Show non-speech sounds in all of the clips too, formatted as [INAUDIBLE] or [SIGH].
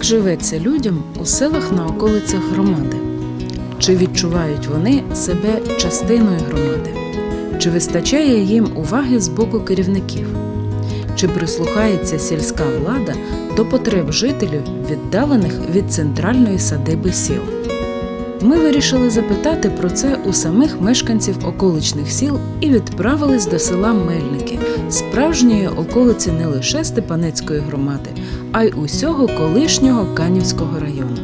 Як живеться людям у селах на околицях громади? Чи відчувають вони себе частиною громади? Чи вистачає їм уваги з боку керівників? Чи прислухається сільська влада до потреб жителів, віддалених від центральної садиби сіл? Ми вирішили запитати про це у самих мешканців околичних сіл і відправились до села Мельники, справжньої околиці не лише Степанецької громади, а й усього колишнього Канівського району.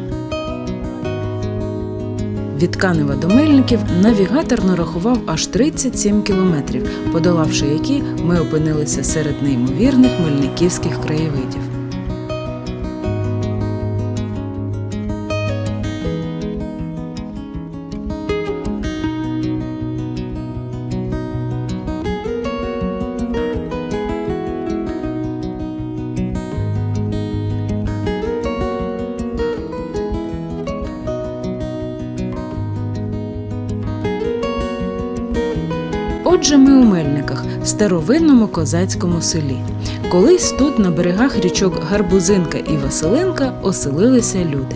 Від Канева до Мельників навігатор нарахував аж 37 кілометрів, подолавши які ми опинилися серед неймовірних мельниківських краєвидів. Старовинному козацькому селі. Колись тут, на берегах річок Гарбузинка і Василинка, оселилися люди.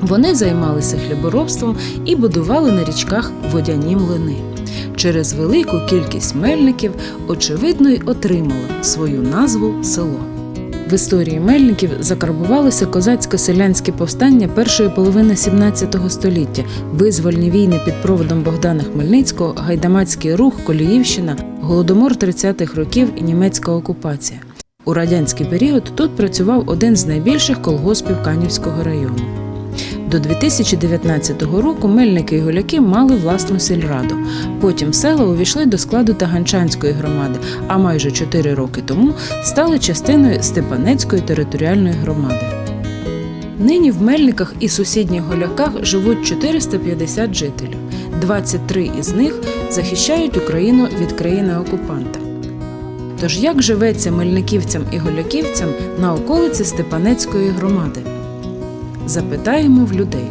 Вони займалися хліборобством і будували на річках водяні млини. Через велику кількість мельників, очевидно, й отримало свою назву село. В історії мельників закарбувалося козацько-селянське повстання першої половини 17 століття, визвольні війни під проводом Богдана Хмельницького, гайдамацький рух, Коліївщина, голодомор 30-х років і німецька окупація. У радянський період тут працював один з найбільших колгоспів Канівського району. До 2019 року мельники і голяки мали власну сільраду. Потім села увійшли до складу Таганчанської громади, а майже 4 роки тому стали частиною Степанецької територіальної громади. Нині в Мельниках і сусідніх голяках живуть 450 жителів. 23 із них захищають Україну від країни-окупанта. Тож як живеться мельниківцям і голяківцям на околиці Степанецької громади? Запитаємо в людей.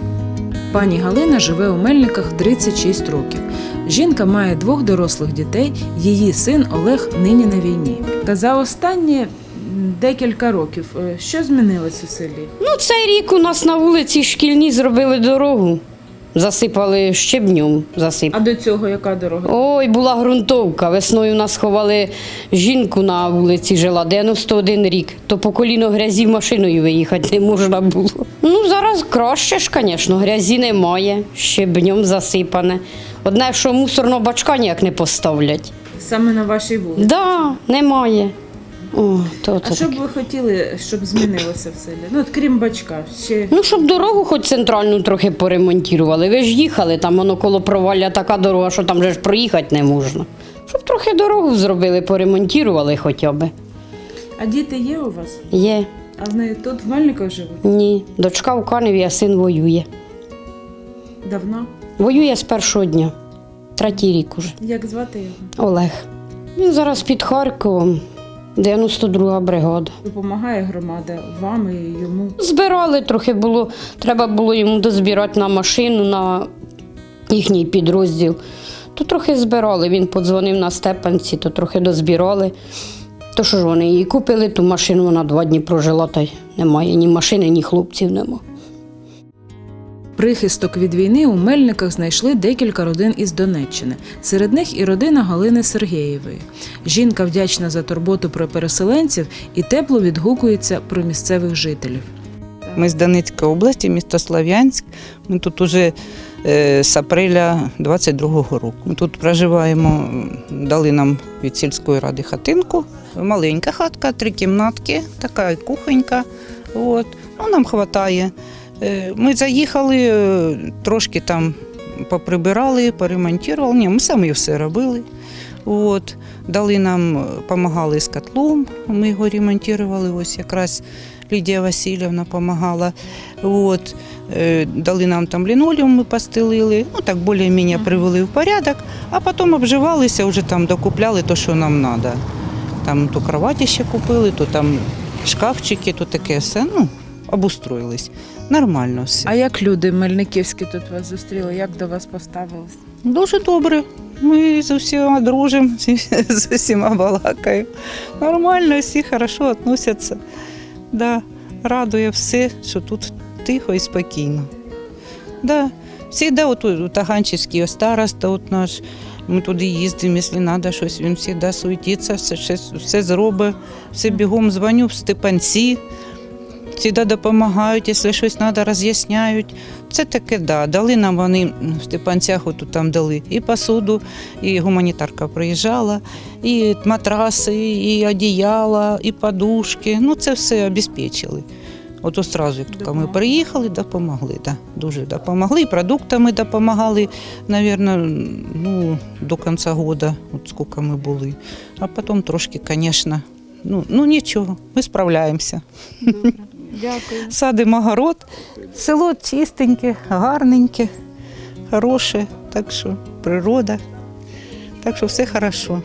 Пані Галина живе у Мельниках 36 років. Жінка має двох дорослих дітей, її син Олег нині на війні. Та за останні декілька років е, що змінилось у селі? Ну, цей рік у нас на вулиці шкільній зробили дорогу. Засипали щебнем. Засип. А до цього яка дорога? Ой, була ґрунтовка. Весною нас ховали жінку на вулиці, жила 91 рік. То по коліно грязі машиною виїхати не можна було. Ну, зараз краще ж, звісно, грязі немає, щебнем засипане. Одне, що мусорного бачка ніяк не поставлять. Саме на вашій вулиці. Да, немає. О, то, то А що б таке. ви хотіли, щоб змінилося в селі? Ну, от крім бачка, ще Ну, щоб дорогу хоч центральну трохи поремонтували. Ви ж їхали, там воно коло провалля така дорога, що там же ж проїхати не можна. Щоб трохи дорогу зробили, поремонтували хоча б. а діти є у вас? Є. А вони тут в Мельниках живуть? Ні. Дочка в Каневі, а син воює. Давно? Воює з першого дня. Третій рік уже. Як звати його? Олег. Він зараз під Харковом, 92 бригада. Допомагає громада вам і йому. Збирали трохи було, треба було йому дозбирати на машину, на їхній підрозділ. То трохи збирали. Він подзвонив на степанці, то трохи дозбирали. То що ж вони її купили, ту машину вона два дні прожила, та й немає ні машини, ні хлопців нема. Прихисток від війни у Мельниках знайшли декілька родин із Донеччини. Серед них і родина Галини Сергієвої. Жінка вдячна за турботу про переселенців і тепло відгукується про місцевих жителів. Ми з Донецької області, місто Слов'янськ. Ми тут уже е, з апреля 22-го року. Ми тут проживаємо, дали нам від сільської ради хатинку. Маленька хатка, три кімнатки, така кухонька. От. Ну, нам вистачає. Ми заїхали, е, трошки там поприбирали, поремонтували. Ні, ми самі все робили. От. Дали нам, допомагали з котлом, ми його ремонтували. Ось якраз Лідія Васильівна допомагала. От. Е, Дали нам там лінолеум, ми постелили, ну так більш-менш привели в порядок, а потім обживалися, вже там докупляли те, що нам треба. Там то кроваті ще купили, то там шкафчики, то таке все. Ну, обустроїлись. Нормально все. А як люди мельниківські тут вас зустріли? Як до вас поставились? Дуже добре. Ми з усіма дружимо, [LAUGHS] з усіма балакаємо. Нормально, всі хорошо відносяться. Да. радує все, що тут тихо і спокійно. Да. Всегда от у Таганчицький староста от наш. Ми туди їздимо, якщо треба щось, він завжди суетиться, все, все, все зробить, все бігом дзвоню в Степанці. Завжди допомагають, якщо щось треба, роз'ясняють. Це таке, да. Дали нам вони в Степанцях, от там дали і посуду, і гуманітарка приїжджала, і матраси, і одіяла, і подушки. Ну, це все обезпечили. От одразу, як тільки ми приїхали, допомогли. Да. Дуже допомогли. І продуктами допомагали, мабуть, ну, до кінця року, от скільки ми були. А потім трошки, звісно, ну, ну нічого, ми справляємося. Дякую. Садимо огород. Село чистеньке, гарненьке, хороше, так що природа. Так що все хорошо.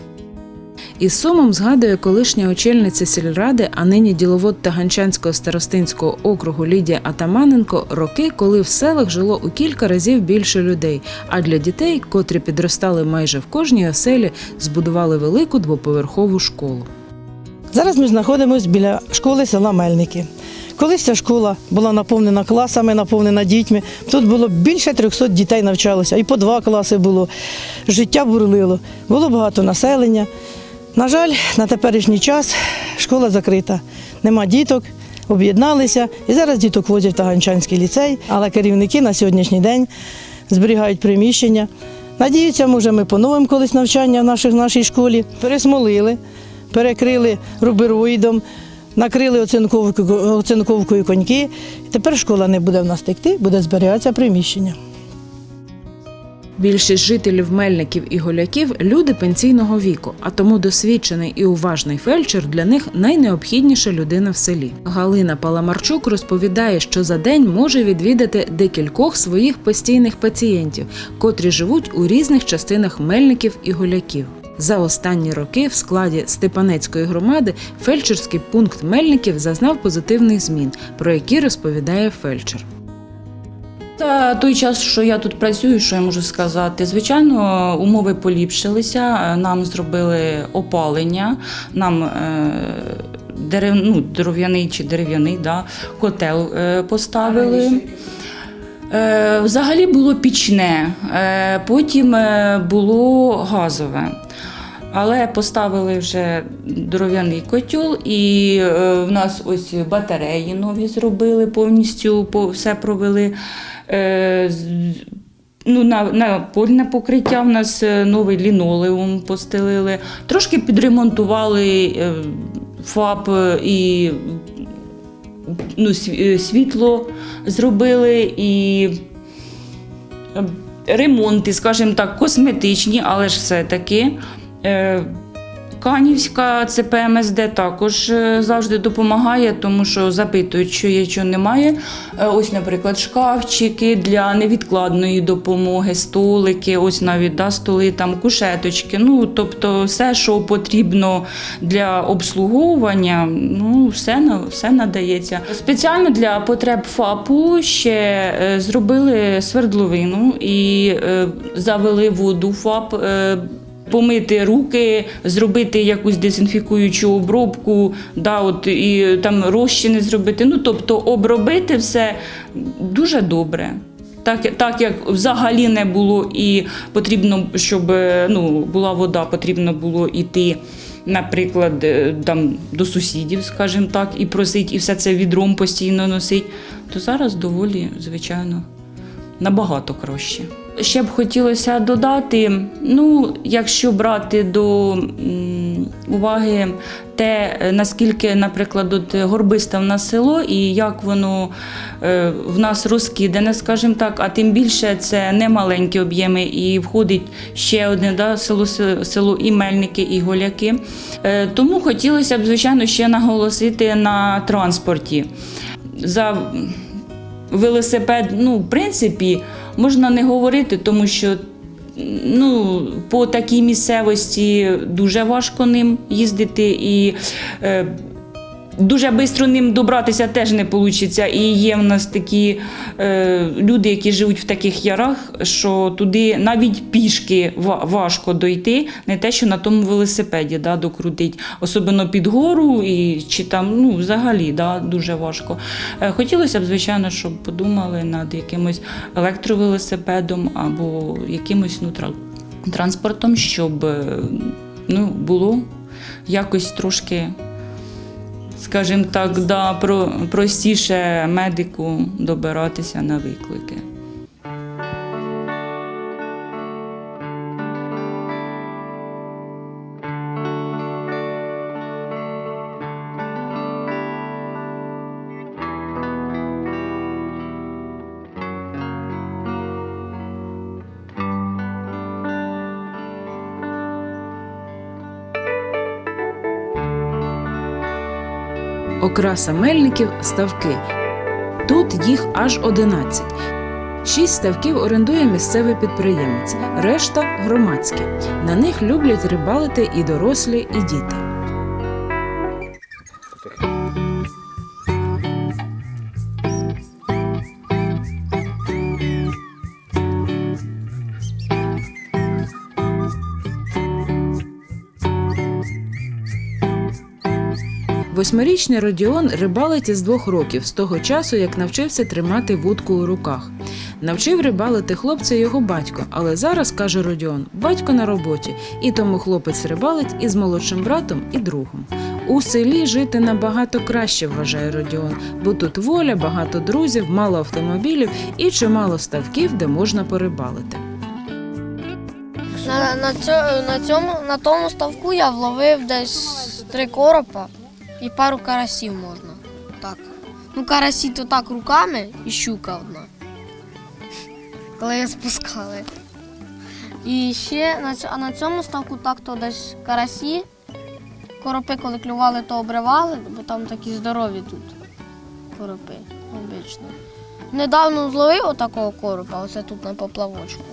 Із сумом згадує колишня очільниця сільради, а нині діловод Таганчанського старостинського округу Лідія Атаманенко роки, коли в селах жило у кілька разів більше людей. А для дітей, котрі підростали майже в кожній оселі, збудували велику двоповерхову школу. Зараз ми знаходимося біля школи села Мельники. Колись ця школа була наповнена класами, наповнена дітьми. Тут було більше 300 дітей навчалося, і по два класи було. Життя бурлило, було багато населення. На жаль, на теперішній час школа закрита. Нема діток, об'єдналися. І зараз діток возять в Таганчанський ліцей, але керівники на сьогоднішній день зберігають приміщення. Надіються, може, ми поновимо колись навчання в наших, в нашій школі. Пересмолили, перекрили рубероїдом, накрили оцинковкою, оцинковкою коньки. Тепер школа не буде в нас текти, буде зберігатися приміщення. Більшість жителів мельників і голяків люди пенсійного віку, а тому досвідчений і уважний фельдшер для них найнеобхідніша людина в селі. Галина Паламарчук розповідає, що за день може відвідати декількох своїх постійних пацієнтів, котрі живуть у різних частинах мельників і голяків. За останні роки в складі Степанецької громади фельдшерський пункт мельників зазнав позитивних змін, про які розповідає фельдшер. За той час, що я тут працюю, що я можу сказати, звичайно, умови поліпшилися. Нам зробили опалення, нам е, дерев, ну, дерев'яний чи дерев'яний да, котел е, поставили. Е, Взагалі було пічне, е, потім е, було газове. Але поставили вже дров'яний котел, і в нас ось батареї нові зробили, повністю все провели. Ну, на, на польне покриття в нас новий лінолеум постелили. Трошки підремонтували е, і ну, е, світло зробили і е, ремонти, скажімо так, косметичні, але ж все-таки. Канівська ЦПМСД також е, завжди допомагає, тому що запитують, що є, що немає. Е, Ось, наприклад, шкафчики для невідкладної допомоги, столики, ось навіть да, столи, там кушеточки. Ну, тобто, все, що потрібно для обслуговування, ну, все, все надається. Спеціально для потреб ФАПу ще е, зробили свердловину і завели воду ФАП. Помити руки, зробити якусь дезінфікуючу обробку, да, от, і там розчини зробити. Ну, тобто обробити все дуже добре. Так, так як взагалі не було і потрібно, щоб е, ну, була вода, потрібно було йти, наприклад, е, там, до сусідів, скажімо так, і просити, і все це відром постійно носить, то зараз доволі, звичайно, набагато краще. Ще б хотілося додати, ну, якщо брати до уваги те, наскільки, наприклад, от горбисте в нас село і як воно е, в нас розкидане, скажімо так, а тим більше це не маленькі об'єми, і входить ще одне да, село, село і Мельники, і Голяки. Е, тому хотілося б, звичайно, ще наголосити на транспорті. За велосипед, ну, в принципі, можна не говорити, тому що ну, по такій місцевості дуже важко ним їздити. І е, Дуже швидко ним добратися теж не вийде. І є в нас такі е, люди, які живуть в таких ярах, що туди навіть пішки важко дойти, не те, що на тому велосипеді да, докрутить, особливо під гору і чи там ну, взагалі да, дуже важко. Е, хотілося б, звичайно, щоб подумали над якимось електровелосипедом або якимось ну, транспортом, щоб е, ну, було якось трошки скажімо так, да, про, простіше медику добиратися на виклики. Окраса мельників ставки. Тут їх аж 11. Шість ставків орендує місцевий підприємець, решта громадські. На них люблять рибалити і дорослі, і діти. Восьмирічний Родіон рибалить із двох років з того часу, як навчився тримати вудку у руках. Навчив рибалити хлопця його батько, але зараз, каже Родіон, батько на роботі, і тому хлопець рибалить із молодшим братом і другом. У селі жити набагато краще, вважає Родіон, бо тут воля, багато друзів, мало автомобілів і чимало ставків, де можна порибалити. На, на, цьому, на, цьому, на тому ставку я вловив десь три коропа і пару карасів можна. Так. Ну, карасі то так руками і щука одна. Коли я спускали. І ще а на цьому ставку так то десь карасі. Коропи, коли клювали, то обривали, бо там такі здорові тут коропи обично. Недавно зловив отакого коропа, оце тут на поплавочку.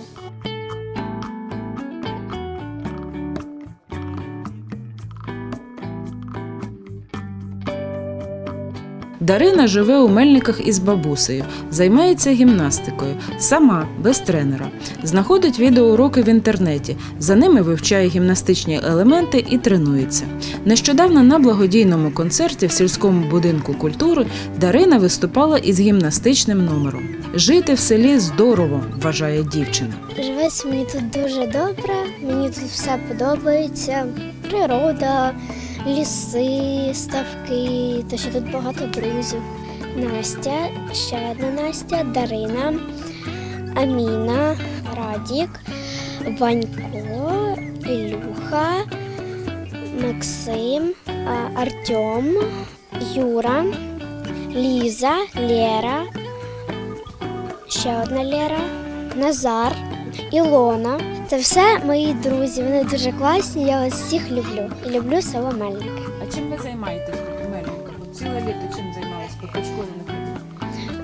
Дарина живе у Мельниках із бабусею, займається гімнастикою, сама, без тренера. Знаходить відеоуроки в інтернеті, за ними вивчає гімнастичні елементи і тренується. Нещодавно на благодійному концерті в сільському будинку культури Дарина виступала із гімнастичним номером. Жити в селі здорово, вважає дівчина. Живеться мені тут дуже добре, мені тут все подобається. Природа, ліси, ставки, та ще тут багато друзів. Настя, ще одна Настя, Дарина, Аміна, Радік, Ванько, Ілюха, Максим, Артем, Юра, Ліза, Лера, ще одна Лера, Назар. Ілона. Це все мої друзі. Вони дуже класні. Я вас всіх люблю. І люблю село Мельники. А чим ви займаєтесь Мельниках? Ціле літо чим займалися, поки не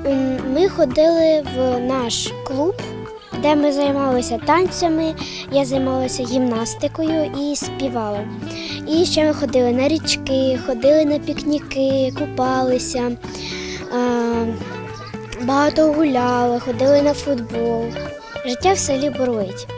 ходили? Ми ходили в наш клуб, де ми займалися танцями. Я займалася гімнастикою і співала. І ще ми ходили на річки, ходили на пікніки, купалися, багато гуляли, ходили на футбол. Життя в селі бурлить.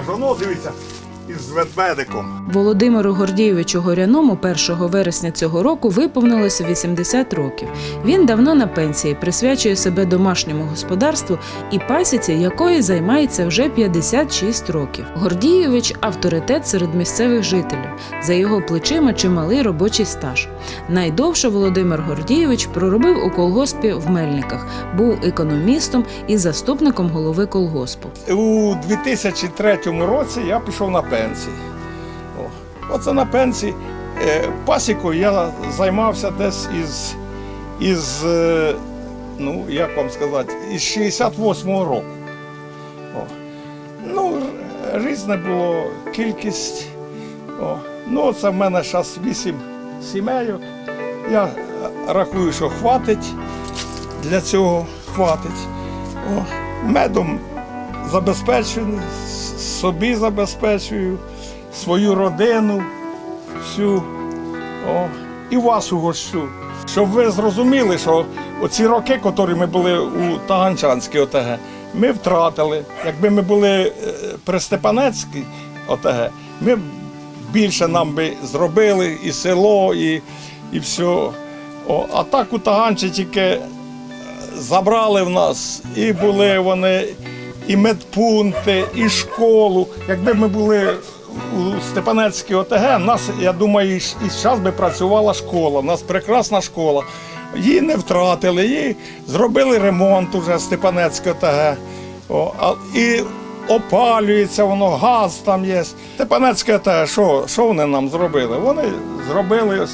Який аж дивіться із ведмедиком. Володимиру Гордійовичу Горяному 1 вересня цього року виповнилося 80 років. Він давно на пенсії, присвячує себе домашньому господарству і пасіці, якої займається вже 56 років. Гордійович авторитет серед місцевих жителів. За його плечима чималий робочий стаж. Найдовше Володимир Гордійович проробив у колгоспі в Мельниках, був економістом і заступником голови колгоспу. У 2003 році я пішов на пенсію. О, Оце на пенсії. Е, Пасікою я займався десь із, із е, ну, як вам сказати, із 68-го року. О. Ну, різне було кількість. О. Ну, це в мене зараз вісім сімейок. Я рахую, що хватить для цього хватить. О. Медом забезпечую, с- собі забезпечую, свою родину всю. О. І вас угощу. Щоб ви зрозуміли, що оці роки, які ми були у Таганчанській ОТГ, ми втратили. Якби ми були е, при Степанецькій ОТГ, ми більше нам би зробили і село, і, і все. О, а так у Таганчі тільки е, забрали в нас, і були вони, і медпункти, і школу. Якби ми були у Степанецькій ОТГ, нас, я думаю, і зараз би працювала школа. У нас прекрасна школа. Її не втратили, її зробили ремонт уже Степанецьке ОТГ. О, а, і опалюється воно, газ там є. Степанецьке ОТГ, що, що вони нам зробили? Вони зробили,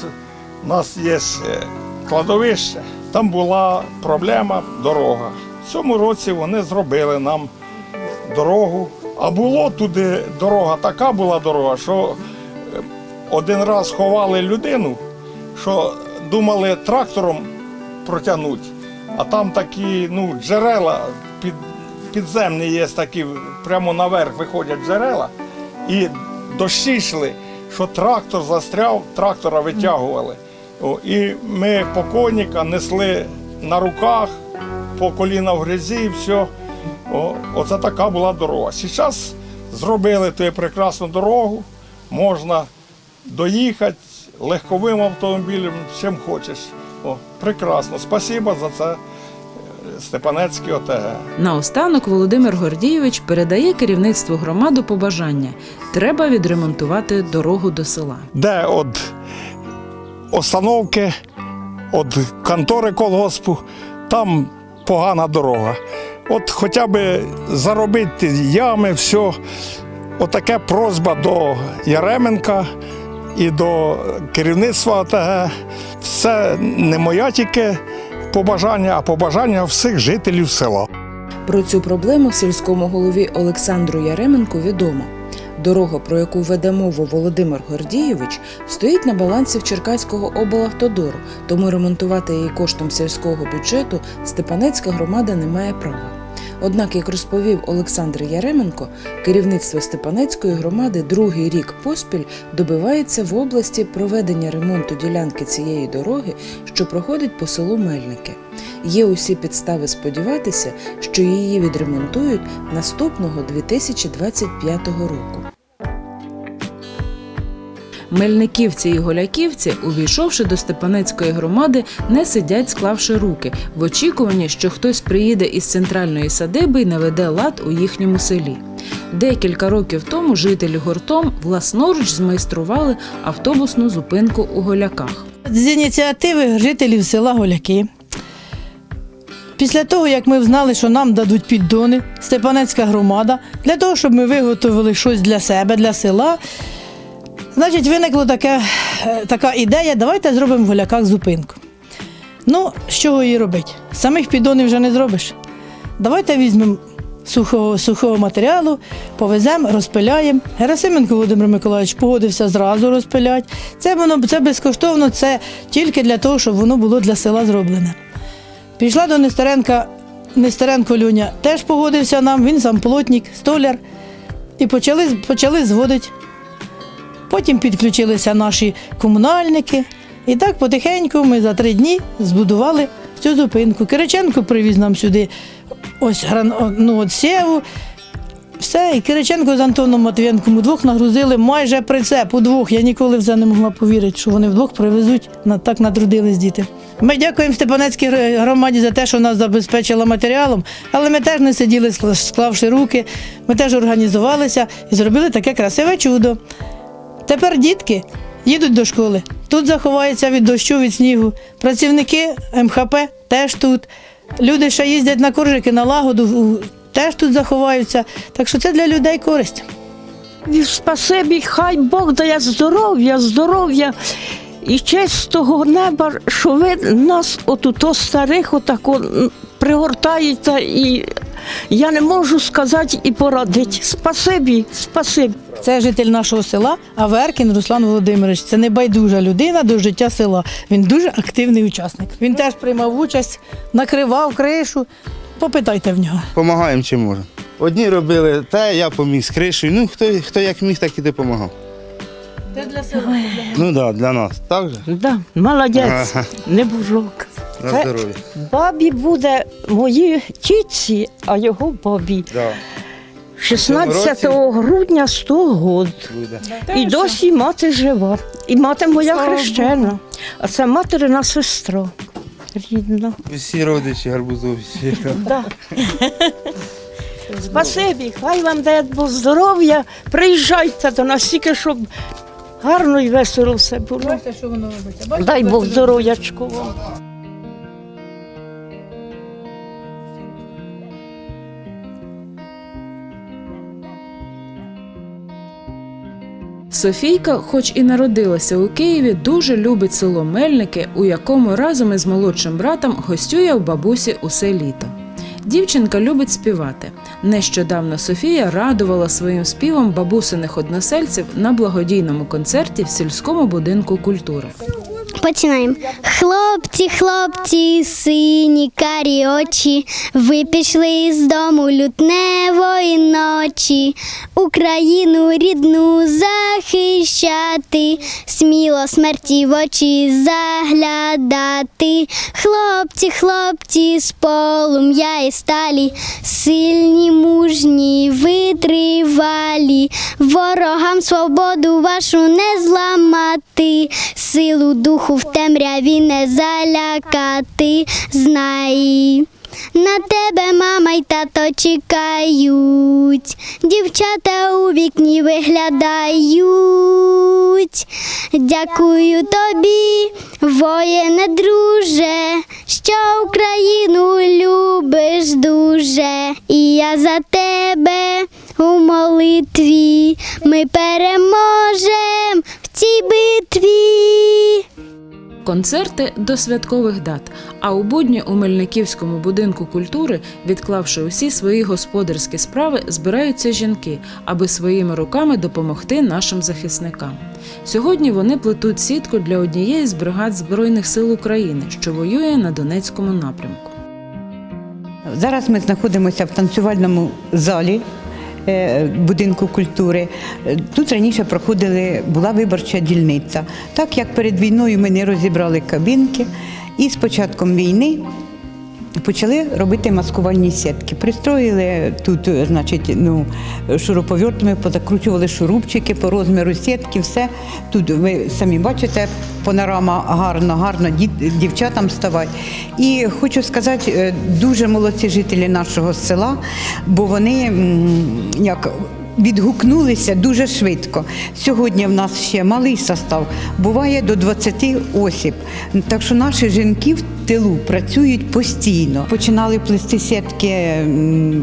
у нас є е, кладовище, там була проблема дорога. В цьому році вони зробили нам дорогу. А було туди дорога, така була дорога, що е, один раз ховали людину, що думали трактором протягнути, а там такі ну, джерела під, підземні є такі, прямо наверх виходять джерела, і дощі йшли, що трактор застряв, трактора витягували. І ми покойника несли на руках, по коліна в грязі і все. О, оце така була дорога. Зараз зробили ту прекрасну дорогу, можна доїхати легковим автомобілем, чим хочеш. О, прекрасно. Спасибо за це е, Степанецький ОТГ. Наостанок Володимир Гордійович передає керівництву громади побажання: треба відремонтувати дорогу до села. де від остановки, від контори колгоспу, там погана дорога. От хоча б заробити ями, все. Отаке просьба до Яременка і до керівництва АТГ. Це не моя тільки побажання, а побажання всіх жителів села. Про цю проблему сільському голові Олександру Яременку відомо. Дорога, про яку веде мову Володимир Гордійович, стоїть на балансі в Черкаського облавтодору, тому ремонтувати її коштом сільського бюджету Степанецька громада не має права. Однак, як розповів Олександр Яременко, керівництво Степанецької громади другий рік поспіль добивається в області проведення ремонту ділянки цієї дороги, що проходить по селу Мельники. Є усі підстави сподіватися, що її відремонтують наступного 2025 року. Мельниківці і голяківці, увійшовши до Степанецької громади, не сидять, склавши руки, в очікуванні, що хтось приїде із центральної садиби і наведе лад у їхньому селі. Декілька років тому жителі гуртом власноруч змайстрували автобусну зупинку у голяках. З ініціативи жителів села Голяки. Після того, як ми знали, що нам дадуть піддони, Степанецька громада, для того, щоб ми виготовили щось для себе, для села, значить, виникла таке, е, така ідея, давайте зробимо в Голяках зупинку. Ну, з чого її робити? Самих піддонів вже не зробиш. Давайте візьмемо сухого, сухого матеріалу, повеземо, розпиляємо. Герасименко Володимир Миколаївич погодився зразу розпиляти. Це воно це безкоштовно, це тільки для того, щоб воно було для села зроблене. Пішла до Нестеренка, Нестеренко Люня теж погодився нам, він сам плотник, столяр. І почали, почали зводити. Потім підключилися наші комунальники. І так потихеньку ми за три дні збудували цю зупинку. Кириченко привіз нам сюди ось ну, от сєву. Все, і Кириченко з Антоном Матвієнком удвох нагрузили майже прицеп, удвох. Я ніколи в це не могла повірити, що вони вдвох привезуть, так натрудились діти. Ми дякуємо Степанецькій громаді за те, що нас забезпечила матеріалом, але ми теж не сиділи, склавши руки. Ми теж організувалися і зробили таке красиве чудо. Тепер дітки їдуть до школи. Тут заховаються від дощу, від снігу. Працівники МХП теж тут. Люди ще їздять на коржики, на лагоду, теж тут заховаються. Так що це для людей користь. Спасибі, хай Бог дає здоров'я, здоров'я і чистого неба, що ви нас отуто старих отако пригортаєте і Я не можу сказати і порадити. Спасибі, спасибі. Це житель нашого села Аверкін Руслан Володимирович. Це небайдужа людина до життя села. Він дуже активний учасник. Він теж приймав участь, накривав кришу. Попитайте в нього. Помагаємо чим можемо. Одні робили те, я поміг з кришею. Ну, хто, хто як міг, так і допомагав. Це для села. Ну так, да, для нас. Так же? Да, молодець, Ага. не бужок. На Це- здоров'я. Бабі буде моїй тітці, а його бабі. Да, 16 грудня 100 год. буде. І досі мати жива. І мати моя Слава хрещена. А це материна сестра. Рідна. Всі родичі гарбузові. всі. [LAUGHS] Да. Спасибі, хай вам дає Бог здоров'я. Приїжджайте до нас, тільки щоб гарно і весело все було. Дай Бог як здоров'ячко вам. Софійка, хоч і народилася у Києві, дуже любить село Мельники, у якому разом із молодшим братом гостює в бабусі усе літо. Дівчинка любить співати. Нещодавно Софія радувала своїм співом бабусиних односельців на благодійному концерті в сільському будинку культури. Починаємо. Хлопці, хлопці, сині карі очі, ви пішли з дому лютневої ночі, Україну рідну захищати, сміло смерті в очі заглядати. Хлопці, хлопці, з полум'я і сталі, сильні, мужні, витривалі, ворогам свободу вашу не зламати, силу духу в темряві не залякати. Знай. На тебе мама й тато чекають, дівчата у вікні виглядають. Дякую тобі, воєне друже, що Україну любиш дуже. І я за тебе у молитві ми переможем в цій битві. Концерти до святкових дат. А у будні у Мельниківському будинку культури, відклавши усі свої господарські справи, збираються жінки, аби своїми руками допомогти нашим захисникам. Сьогодні вони плетуть сітку для однієї з бригад Збройних сил України, що воює на Донецькому напрямку. Зараз ми знаходимося в танцювальному залі будинку культури. Е, Тут раніше проходили, була виборча дільниця. Так як перед війною ми не розібрали кабінки, і з початком війни почали робити маскувальні сітки. Пристроїли тут, значить, ну, шуруповертами, позакручували шурупчики по розміру сітки, все. Тут ви самі бачите, панорама гарно, гарно дівчатам ставать. І хочу сказати, е, дуже молодці жителі нашого села, бо вони як. Відгукнулися дуже швидко. Сьогодні в нас ще малий состав, буває до 20 осіб. Так що наші жінки в тилу працюють постійно. Починали плести сітки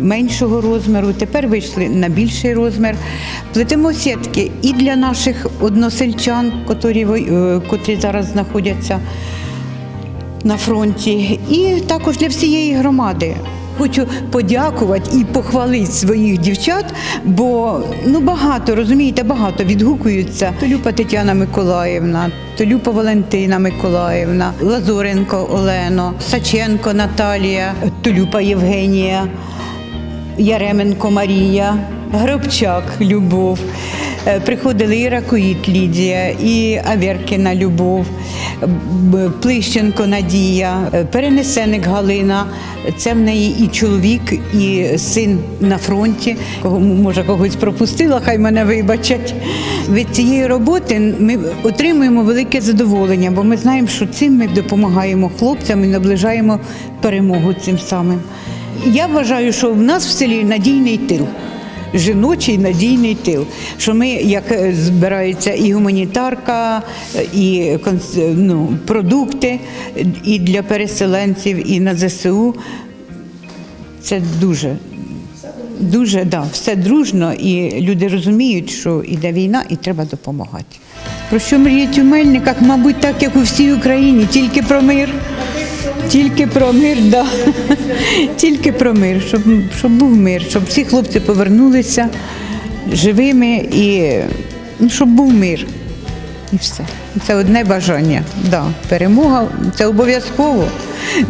меншого розміру, тепер вийшли на більший розмір. Плетемо сітки і для наших односельчан, котрі, е, котрі зараз знаходяться на фронті, і також для всієї громади. Хочу подякувати і похвалити своїх дівчат, бо ну багато розумієте, багато відгукуються. Толюпа Тетяна Миколаївна, Толюпа Валентина Миколаївна, Лазуренко Олено, Саченко Наталія, Толюпа Євгенія. Яременко Марія, Гробчак Любов. Е, Приходили і Ракоїт Лідія, і Аверкіна Любов, Плищенко Надія, е, Перенесеник Галина. Це в неї і чоловік, і син на фронті. Кого може когось пропустила, хай мене вибачать. Від цієї роботи ми отримуємо велике задоволення, бо ми знаємо, що цим ми допомагаємо хлопцям і наближаємо перемогу цим самим. Я вважаю, що в нас в селі надійний тил. Жіночий надійний тил. Що ми, як е, збирається і гуманітарка, е, і ну, продукти е, і для переселенців, і на ЗСУ. Це дуже, дуже да, все дружно, і люди розуміють, що йде війна і треба допомагати. Про що мріють у Мельниках, мабуть, так як у всій Україні, тільки про мир. Тільки про мир, да. Тільки про мир, щоб, щоб був мир, щоб всі хлопці повернулися живими і ну, щоб був мир. І все. Це одне бажання. Да. Перемога це обов'язково.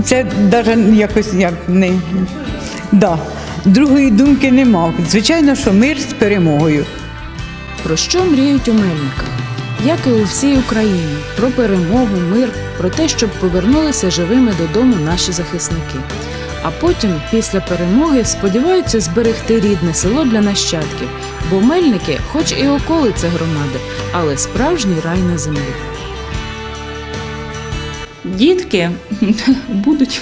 Це навіть якось як не. Да. Другої думки нема. Звичайно, що мир з перемогою. Про що мріють у Мельниках? Як і у всій Україні, про перемогу, мир, про те, щоб повернулися живими додому наші захисники. А потім, після перемоги, сподіваються зберегти рідне село для нащадків, бо Мельники, хоч і околиця громади, але справжній рай на землі. Дітки будуть